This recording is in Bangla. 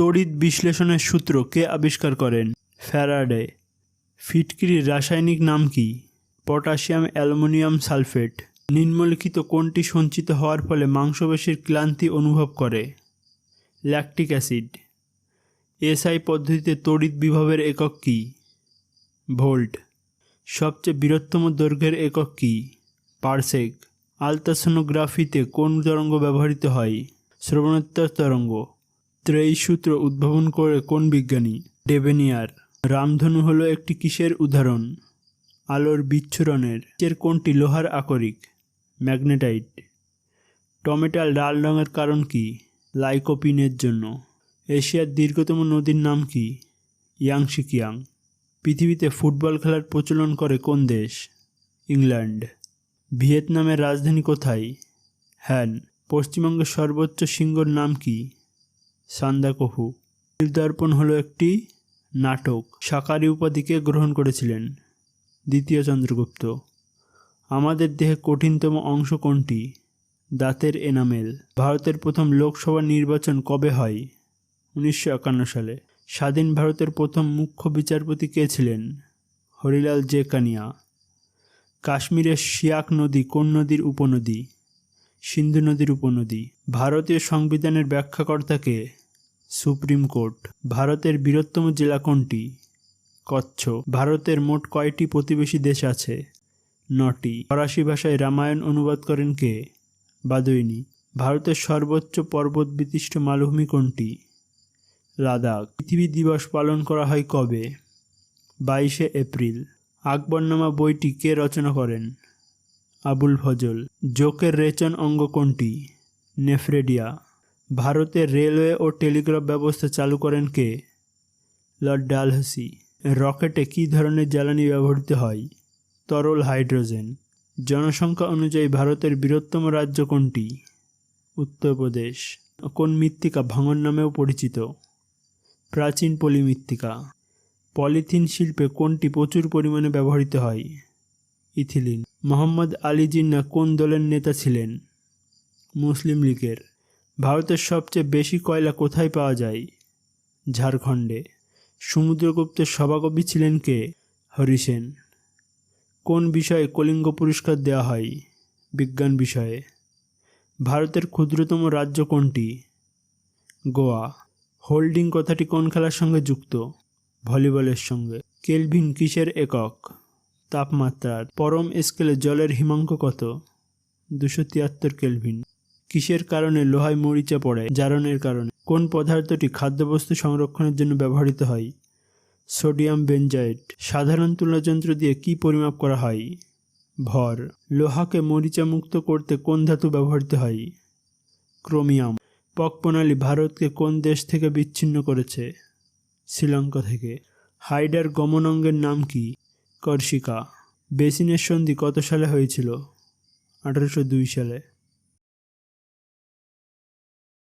তড়িৎ বিশ্লেষণের সূত্র কে আবিষ্কার করেন? ফ্যারাডে। ফিটকিরির রাসায়নিক নাম কি? Potassium aluminium sulphate. নিম্নলিখিত কোনটি সঞ্চিত হওয়ার ফলে মাংসপেশির ক্লান্তি অনুভব করে। Lactic acid. এসআই পদ্ধতিতে তড়িৎ বিভবের একক কী? ভোল্ট। সবচেয়ে বৃহত্তম দৈর্ঘ্যের একক কী? পারসেক। আলট্রাসোনোগ্রাফিতে কোন তরঙ্গ ব্যবহৃত হয়? শ্রবণোত্তর তরঙ্গ। ত্রেই সূত্র উদ্ভাবন করে কোন বিজ্ঞানী? ডেভেনিয়ার রামধনু হলো একটি কিসের উদাহরণ? আলোর বিচ্ছুরণের। এর কোনটি লোহার আকরিক? ম্যাগনেটাইট। টমেটাল লাল রঙের কারণ কি? লাইকোপিনের জন্য। এশিয়ার দীর্ঘতম নদীর নাম কি? ইয়াংশিকিয়াং। পৃথিবীতে ফুটবল খেলার প্রচলন করে কোন দেশ? ইংল্যান্ড। ভিয়েতনামের রাজধানী কোথায়? হ্যান। পশ্চিমবঙ্গের সর্বোচ্চ শৃঙ্গর নাম কি? সান্দাকফু নীলদর্পণ হলো একটি নাটক। সাকারি উপাধিকে গ্রহণ করেছিলেন দ্বিতীয় চন্দ্রগুপ্ত। আমাদের দেহে কঠিনতম অংশ কোনটি? দাঁতের এনামেল। ভারতের প্রথম লোকসভা নির্বাচন কবে হয়? উনিশশো একান্ন সালে। স্বাধীন ভারতের প্রথম মুখ্য বিচারপতি কে ছিলেন? হরিলাল জে কানিয়া। কাশ্মীরের শিয়াক নদী কোন নদীর উপনদী? সিন্ধু নদীর উপনদী। ভারতীয় সংবিধানের ব্যাখ্যাকর্তাকে সুপ্রিম কোর্ট। ভারতের বৃহত্তম জেলা কোনটি? কচ্ছ। ভারতের মোট কয়টি প্রতিবেশী দেশ আছে? নটি। ফরাসি ভাষায় রামায়ণ অনুবাদ করেন কে? বাদুইনি। ভারতের সর্বোচ্চ পর্বত বিশিষ্ট মালভূমি কোনটি? লাদাখ। পৃথিবী দিবস পালন করা হয় কবে? বাইশে এপ্রিল। আকবরনামা বইটি কে রচনা করেন? আবুল ফজল। জোকের রেচন অঙ্গ কোনটি? নেফ্রেডিয়া। ভারতের রেলওয়ে ও টেলিগ্রাফ ব্যবস্থা চালু করেন কে? লর্ড ডালহাসি। রকেটে কী ধরনের জ্বালানি ব্যবহৃত হয়? তরল হাইড্রোজেন। জনসংখ্যা অনুযায়ী ভারতের বৃহত্তম রাজ্য কোনটি? উত্তরপ্রদেশ। কোন মৃত্তিকা ভাঙন নামেও পরিচিত? প্রাচীন পলি মৃত্তিকা পলিথিন শিল্পে কোনটি প্রচুর পরিমাণে ব্যবহৃত হয়? ইথিলিন। মোহাম্মদ আলী জিন্না কোন দলের নেতা ছিলেন? মুসলিম লীগের। ভারতের সবচেয়ে বেশি কয়লা কোথায় পাওয়া যায়? ঝাড়খণ্ডে। সমুদ্রগুপ্তের সভাকবি ছিলেন কে? হরিসেন কোন বিষয়ে কলিঙ্গ পুরস্কার দেওয়া হয়? বিজ্ঞান বিষয়ে। ভারতের ক্ষুদ্রতম রাজ্য কোনটি? গোয়া। হোল্ডিং কথাটি কোন খেলার সঙ্গে যুক্ত? ভলিবলের সঙ্গে। কেলভিন কিসের একক? তাপমাত্রার। পরম স্কেলে জলের হিমাঙ্ক কত? দুশো তিয়াত্তর কেলভিন। কিসের কারণে লোহায় মরিচা পড়ে? জারণের কারণে। কোন পদার্থটি খাদ্যবস্তু সংরক্ষণের জন্য ব্যবহৃত হয়? Sodium benzoate. সাধারণ তুলনাযন্ত্র দিয়ে কি পরিমাপ করা হয়? ভর। লোহাকে মরিচা মুক্ত করতে কোন ধাতু ব্যবহৃত হয়? ক্রোমিয়াম। পক প্রণালী ভারতকে কোন দেশ থেকে বিচ্ছিন্ন করেছে? শ্রীলঙ্কা থেকে। হাইডার গমন অঙ্গের নাম কি? কর্ষিকা। বেসিনের সন্ধি কত সালে হয়েছিল? আঠারোশো দুই সালে।